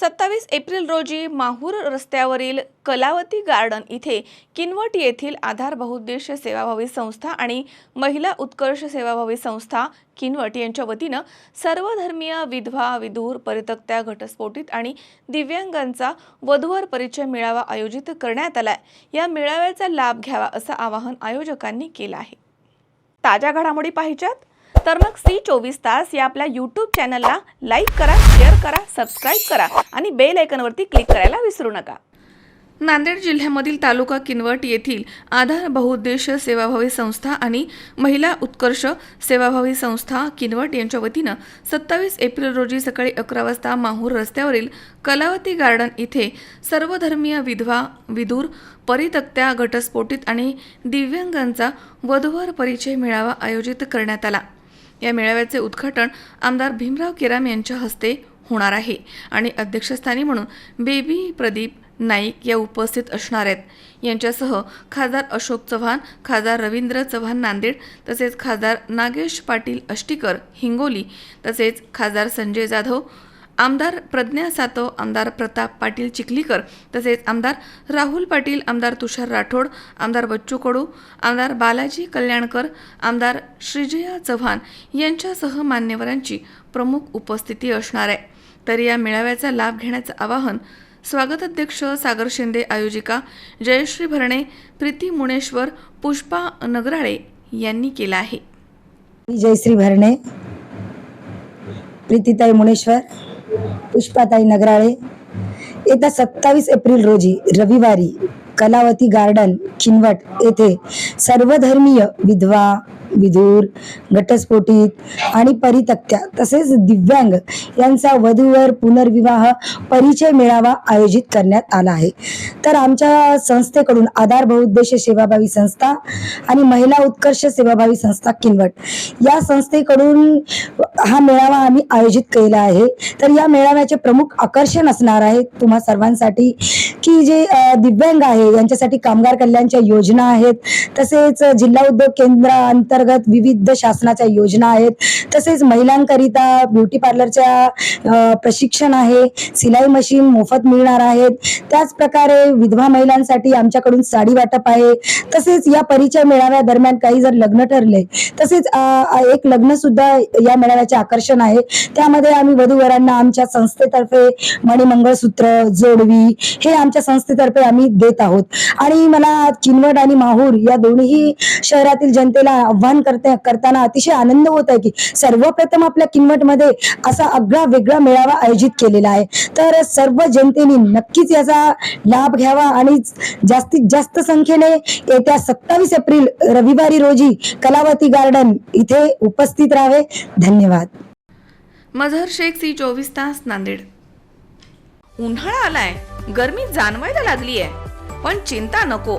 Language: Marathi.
सत्तावीस एप्रिल रोजी माहूर रस्त्यावरील कलावती गार्डन इथे किनवट येथील आधार बहुउद्देशीय सेवाभावी संस्था आणि महिला उत्कर्ष सेवाभावी संस्था किनवट यांच्या वतीनं सर्वधर्मीय विधवा विधूर परितक्त्या घटस्फोटित आणि दिव्यांगांचा वधूवर परिचय मेळावा आयोजित करण्यात आलाय. या मेळाव्याचा लाभ घ्यावा असं आवाहन आयोजकांनी केलं आहे. ताज्या घडामोडी पाहिजेत. तर मग सी चोवीस तास या आपल्या यूट्यूब चॅनलला लाईक करा शेअर करा सबस्क्राईब करा आणि बेल आयकनवरती क्लिक करायला विसरू नका. नांदेड जिल्ह्यामधील तालुका किनवट येथील आधार बहुउद्देशीय सेवाभावी संस्था आणि महिला उत्कर्ष सेवाभावी संस्था किनवट यांच्या वतीनं सत्तावीस एप्रिल रोजी सकाळी अकरा वाजता माहूर रस्त्यावरील कलावती गार्डन इथे सर्वधर्मीय विधवा विदूर परितक्त्या घटस्फोटित आणि दिव्यांगांचा वधूवर परिचय मेळावा आयोजित करण्यात आला. या मेळाव्याचे उद्घाटन आमदार भीमराव केराम यांच्या हस्ते होणार आहे. आणि अध्यक्षस्थानी म्हणून बेबी प्रदीप नाईक या उपस्थित असणार आहेत. यांच्यासह खासदार अशोक चव्हाण खासदार रवींद्र चव्हाण नांदेड तसेच खासदार नागेश पाटील अष्टीकर हिंगोली तसेच खासदार संजय जाधव आमदार प्रज्ञा सातव आमदार प्रताप पाटील चिखलीकर तसेच आमदार राहुल पाटील आमदार तुषार राठोड आमदार बच्चू कडू आमदार बालाजी कल्याणकर आमदार श्रीजया चव्हाण यांच्यासह मान्यवरांची प्रमुख उपस्थिती असणार आहे. तर या मेळाव्याचा लाभ घेण्याचं आवाहन स्वागताध्यक्ष सागर शिंदे आयोजिका जयश्री भरणे प्रीती मुणेश्वर पुष्पा नगराळे यांनी केलं आहे. जयश्री भरणे प्रीतीताई मुनेश्वर पुष्पाताई नगराळे. येत्या सत्तावीस एप्रिल रोजी रविवारी कलावती गार्डन किनवट येथे सर्वधर्मीय विधवा विधूर घटस्फोटित आणि परितक्त्या तसेच दिव्यांग यांचा वधूवर पुनर्विवाह परिचय मेळावा आयोजित करण्यात आला आहे. तर आमच्या संस्थेकडून आधार बहुउद्देशीय सेवाभावी संस्था आणि महिला उत्कर्ष सेवाभावी संस्था किनवट या संस्थेकडून हा मेळावा आम्ही आयोजित केला आहे. तर या मेळाव्याचे प्रमुख आकर्षण असणार आहे तुम्हा सर्वांसाठी की जे दिव्यांग आहे यांच्यासाठी कामगार कल्याणच्या योजना आहेत तसेच जिल्हा उद्योग अंतर्गत विविध शासनाच्या योजना आहेत. तसेच महिलांकरिता ब्युटी पार्लरच्या प्रशिक्षण आहे. सिलाई मशीन मोफत मिळणार आहेत. त्याच प्रकारे विधवा महिलांसाठी आमच्याकडून साडी वाटप आहे. तसेच या परिचय मेळाव्या दरम्यान काही जर लग्न ठरले तसेच एक लग्न सुद्धा या मेळाव्याचे आकर्षण आहे. त्यामध्ये आम्ही वधूवरांना आमच्या संस्थेतर्फे मणिमंगळसूत्र जोडवी हे आमच्या संस्थेतर्फे आम्ही देत आहोत. आणि मला किनवट आणि माहूर या दोन्ही शहरातील जनतेला आव्हान करते करताना अतिशय आनंद होत आहे की सर्वप्रथम आपल्या किनवटमध्ये असा आगळा वेगळा मेळावा आयोजित केलेला आहे. तर सर्व जनतेने नक्कीच याचा लाभ घ्यावा आणि जास्तीत जास्त संख्येने येत्या सत्तावीस एप्रिल रविवारी रोजी कलावती गार्डन इथे उपस्थित राहावे. धन्यवाद. मझहर शेख सी चोवीस तास नांदेड. उन्हाळा आलाय. गरमी जाणवायला लागली आहे पण चिंता नको.